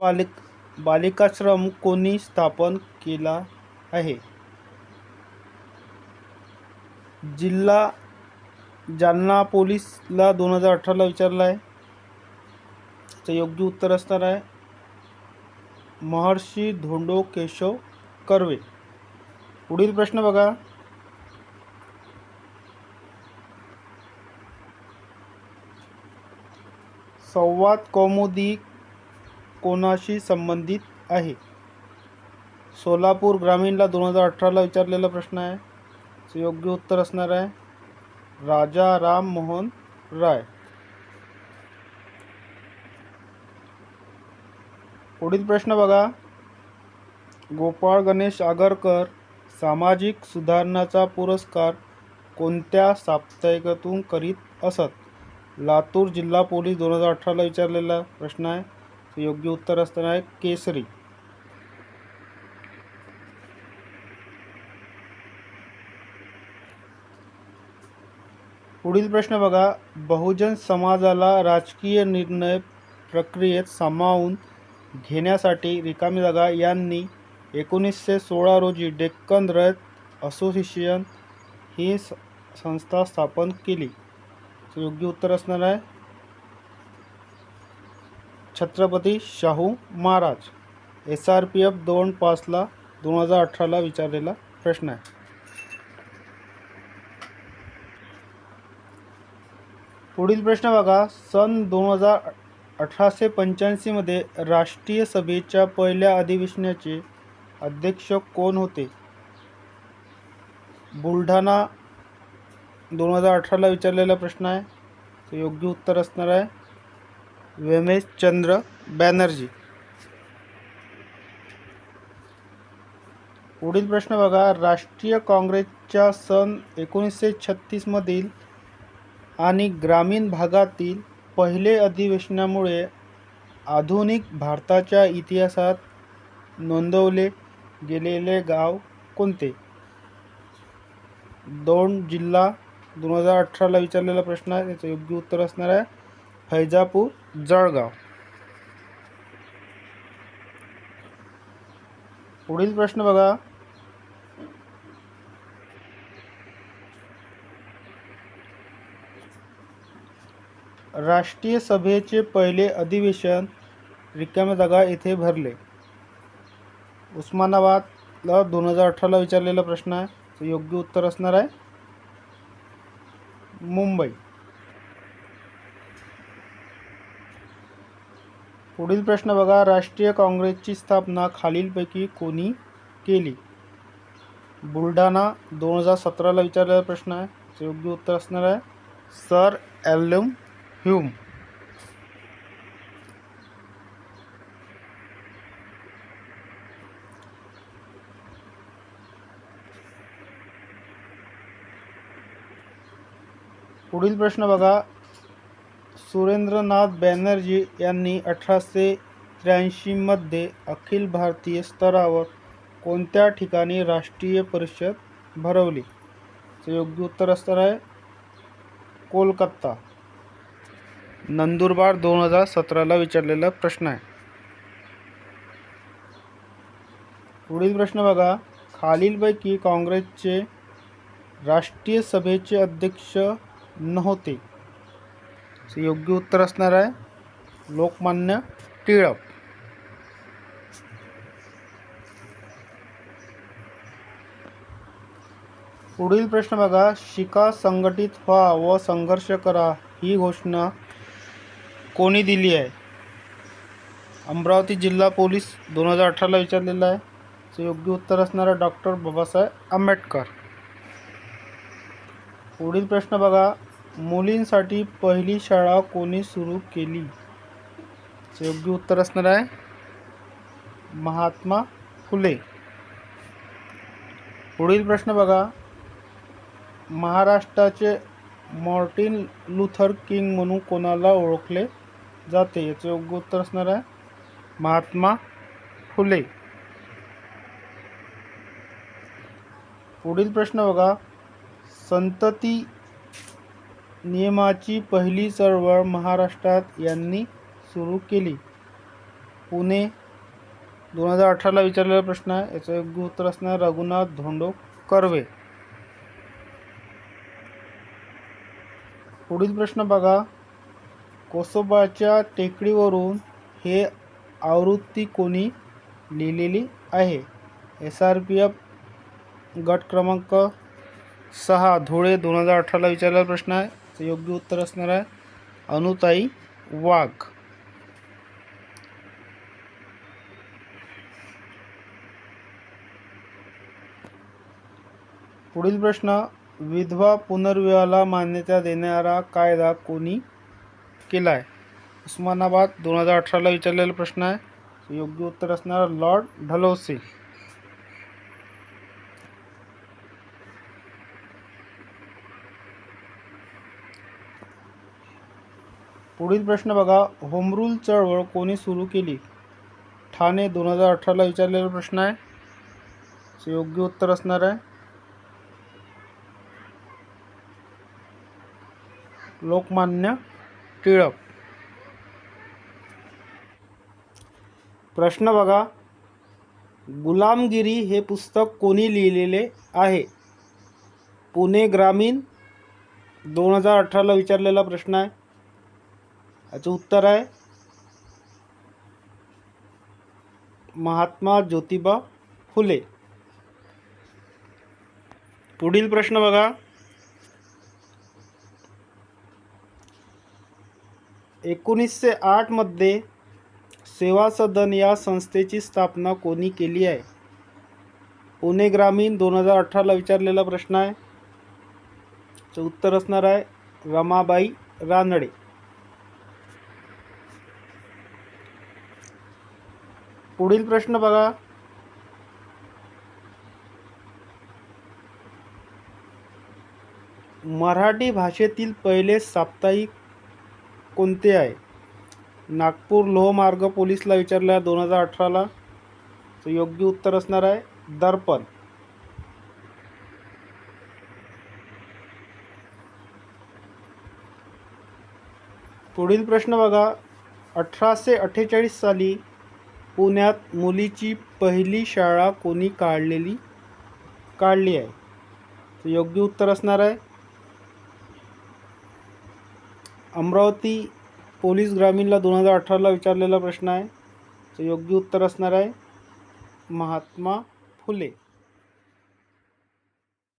बालिक बालिकाश्रम कोणी स्थापन केला आहे? जिल्हा जालना पोलीसला दोन हजार अठराला विचारला आहे त्याचं योग्य उत्तर असणार आहे. महर्षी धोंडो केशव कर्वे. पुढील प्रश्न बघा. संवाद कौमुदी कोणाशी संबंधित आहे? सोलापूर ग्रामीणला दोन हजार अठराला विचारलेला प्रश्न आहे. योग्य उत्तर असणार आहे. राजा राम मोहन राय. पुढील प्रश्न बघा. गोपाळ गणेश आगरकर सामाजिक सुधारणाचा पुरस्कार कोणत्या साप्ताहिकातून करीत असत? लातूर जिल्हा पोलीस दोन हजार अठराला विचारलेला प्रश्न आहे. योग्य उत्तर असणार आहे केसरी. पुढील प्रश्न बघा. बहुजन समाजाला राजकीय निर्णय प्रक्रियेत सामावून घेण्यासाठी रिकामी जागा यांनी एकोणीसशे सोळा रोजी डेक्कन रयत असोसिएशन ही संस्था स्थापन केली. योग्य उत्तर असणार आहे Chhatrapati Shahu Maharaj. S R P F दोन पाचला दोन हजार अठराला विचारलेला प्रश्न आहे. पुढील प्रश्न बघा. सन दोन हजार अठराशे पंच्याऐंशीमध्ये राष्ट्रीय सभेच्या पहिल्या अधिवेशनाचे अध्यक्ष कोण होते? बुलढाणा दोन हजार अठराला विचारलेला प्रश्न आहे. तो योग्य उत्तर असणार आहे. व्यमेशचंद्र बॅनर्जी. पुढील प्रश्न बघा. राष्ट्रीय काँग्रेसच्या सन एकोणीसशे छत्तीसमधील आणि ग्रामीण भागातील पहिले अधिवेशनामुळे आधुनिक भारताच्या इतिहासात नोंदवले गेलेले गाव कोणते? दोन जिल्हा दोन हजार अठराला विचारलेला प्रश्न आहे. त्याचं योग्य उत्तर असणार आहे. फैजापूर जळगाव. पुढील प्रश्न बघा. राष्ट्रीय सभेचे पहिले अधिवेशन रिकाम्या जागा येथे भरले. उस्मानाबादला दोन हजार अठराला विचारलेला प्रश्न आहे. योग्य उत्तर असणार आहे. मुंबई. पुढील प्रश्न बघा. राष्ट्रीय काँग्रेसची स्थापना खालीलपैकी कोणी केली? बुलढाणा दोन हजार सतराला विचारलेला प्रश्न आहे. योग्य उत्तर असणार आहे. सर ॲल्युम ह्यूम. पुढील प्रश्न बघा. सुरेंद्रनाथ बॅनर्जी यांनी अठराशे त्र्याऐंशीमध्ये अखिल भारतीय स्तरावर कोणत्या ठिकाणी राष्ट्रीय परिषद भरवली? योग्य उत्तर असणार आहे कोलकाता. नंदुरबार दोन हजार सतराला विचारलेला प्रश्न आहे. पुढील प्रश्न बघा. खालीलपैकी काँग्रेसचे राष्ट्रीय सभेचे अध्यक्ष नव्हते. सो योग्य उत्तर असणार आहे लोकमान्य टिळक. पुढील प्रश्न बघा शिका संघटित व्हा व संघर्ष करा ही घोषणा कोणी दिली आहे? अमरावती जिल्हा पोलीस दोन हजार अठराला विचारलेलं आहे. तर योग्य उत्तर असणार आहे डॉक्टर बाबासाहेब आंबेडकर. पुढील प्रश्न बघा मुलींसाठी पहिली शाळा कोणी सुरू केली? योग्य उत्तर असणार आहे. महात्मा फुले. पुढील प्रश्न बघा. महाराष्ट्राचे मॉर्टिन लुथर किंग म्हणून कोणाला ओळखले जाते? याचं योग्य उत्तर असणार आहे. महात्मा फुले. पुढील प्रश्न बघा. संतती नियमाची पहिली चळवळ महाराष्ट्रात यांनी सुरू केली. पुणे दोन हजार अठराला विचारलेला प्रश्न आहे. याचं योग्य उत्तर असणार रघुनाथ धोंडो कर्वे. पुढील प्रश्न बघा. कोसोबाच्या टेकडीवरून हे आवृत्ती कोणी लिहिलेली आहे? एस आर पी एफ गट क्रमांक सहा धुळे दोन हजार अठराला विचारलेला प्रश्न आहे. तर योग्य उत्तर असणार आहे अनुताई वाघ. पुढील प्रश्न विधवा पुनर्विवाहाला मान्यता देणारा कायदा कोणी केला आहे उस्मानाबाद दोन हजार अठराला विचारलेला प्रश्न आहे. योग्य उत्तर असणार लॉर्ड ढलोसी. पुढील प्रश्न बघा. होमरूल चळवळ कोणी सुरू केली? ठाणे दोन हजार अठराला विचारलेला प्रश्न आहे. योग्य उत्तर असणार आहे. लोकमान्य टिळक. प्रश्न बघा. गुलामगिरी हे पुस्तक कोणी लिहिलेले आहे? पुणे ग्रामीण दोन हजार अठराला विचारलेला प्रश्न आहे. याचं उत्तर आहे महात्मा ज्योतिबा फुले. पुढील प्रश्न बघा. एकोणीसशे आठमध्ये सेवा सदन या संस्थेची स्थापना कोणी केली आहे? पुणे ग्रामीण दोन हजार अठराला विचारलेला प्रश्न आहे. उत्तर असणार आहे रमाबाई रानडे. पुढील प्रश्न बघा. मराठी भाषेतील पहिले साप्ताहिक कोणते आहे? नागपूर लोहमार्ग पोलीसला विचारल्या दोन हजार अठराला. तर योग्य उत्तर असणार आहे दर्पण. पुढील प्रश्न बघा. अठराशे अठ्ठेचाळीस साली पुण्यात मुलीची पहिली शाळा कोणी काढलेली? काढली आहे. तर योग्य उत्तर असणार आहे. अमरावती पोलीस ग्रामीणला दोन हजार अठराला विचारलेला प्रश्न आहे. तर योग्य उत्तर असणार आहे. महात्मा फुले.